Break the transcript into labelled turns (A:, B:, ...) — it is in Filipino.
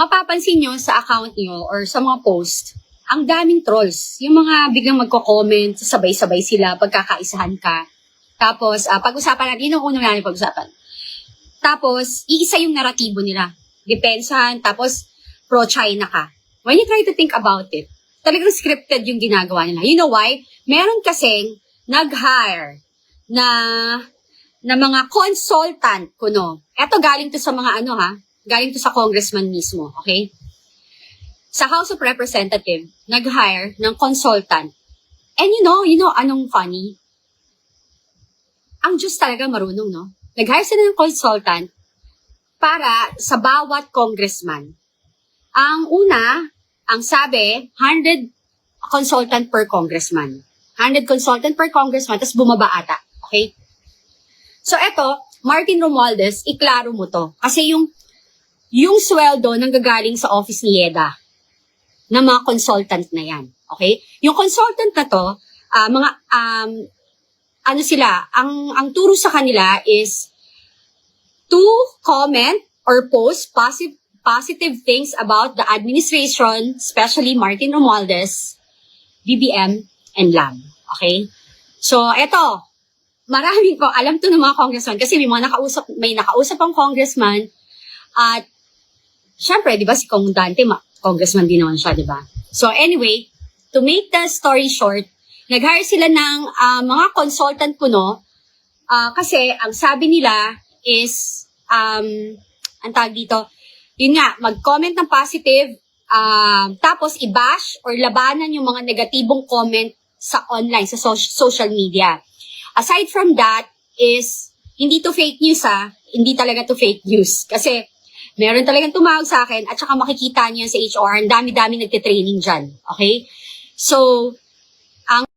A: mapapansin nyo sa account nyo or sa mga post, ang daming trolls. Yung mga biglang magko-comment, sabay-sabay sila, pagkakaisahan ka. Tapos, ah, pag-usapan natin, yun ang unang pag-usapan. Tapos, iisa yung naratibo nila. Depensahan, tapos pro-China ka. When you try to think about it, talagang scripted yung ginagawa nila. You know why? Meron kasing nag-hire na na mga consultant kuno. Eto galing to sa mga ano ha, galing to sa congressman mismo, okay? Sa House of Representative, nag-hire ng consultant. And you know, you know anong funny? Ang Diyos talaga marunong, no? Nag-hire sila ng consultant para sa bawat congressman. Ang una, ang sabi, 100 consultant per congressman. 100 consultant per congressman, tapos bumaba ata. Okay? So eto, Martin Romualdez, iklaro mo to. Kasi yung yung sweldo nang gagaling sa office ni Yeda ng mga consultant na yan. Okay? Yung consultant na to, ah, mga um, ano sila, ang ang turo sa kanila is to comment or post positive positive things about the administration, especially Martin Romualdez, BBM, and LAM. Okay? So, eto, maraming ko, alam to ng mga congressman kasi may mga nakausap, may nakausap ang congressman at syempre, di ba si Kong Dante, ma- congressman din naman siya, di ba? So anyway, to make the story short, nag-hire sila ng ah, mga consultant kuno ah, kasi ang sabi nila is, um, ang tawag dito, yun nga, mag-comment ng positive, um, tapos i-bash or labanan yung mga negatibong comment sa online, sa so- social media. Aside from that is, hindi to fake news ha, hindi talaga to fake news. Kasi, meron talagang tumawag sa akin at saka makikita niyo sa HR, ang dami-dami nagte-training dyan. Okay? So,